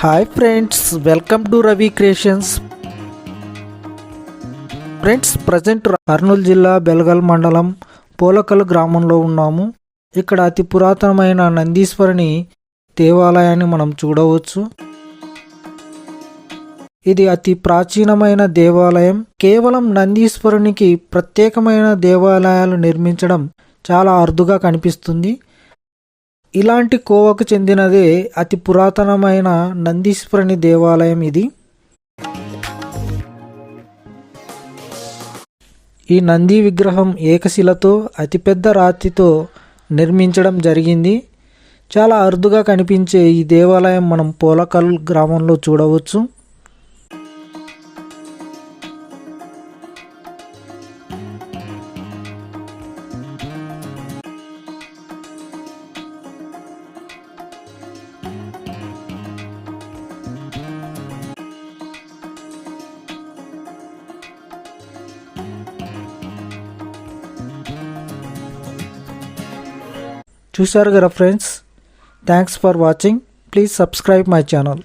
Hi friends welcome to Ravi creations friends present Kurnool జిల్లా బెల్గల్ మండలం పోలకల్ గ్రామంలో ఉన్నాము. ఇక్కడ అతి పురాతనమైన నందీశ్వరుని దేవాలయాన్ని మనం చూడవచ్చు. ఇది అతి ప్రాచీనమైన దేవాలయం. కేవలం నందీశ్వరునికి ప్రత్యేకమైన దేవాలయాలు నిర్మించడం చాలా అరుదుగా కనిపిస్తుంది. ఇలాంటి కోవకు చెందినదే అతి పురాతనమైన నందీశ్వరుని దేవాలయం ఇది. ఈ నంది విగ్రహం ఏకశిలతో అతిపెద్ద రాతితో నిర్మించడం జరిగింది. చాలా అరుదుగా కనిపించే ఈ దేవాలయం మనం పోలకల్ గ్రామంలో చూడవచ్చు. చూశారు కదా friends thanks for watching please subscribe my channel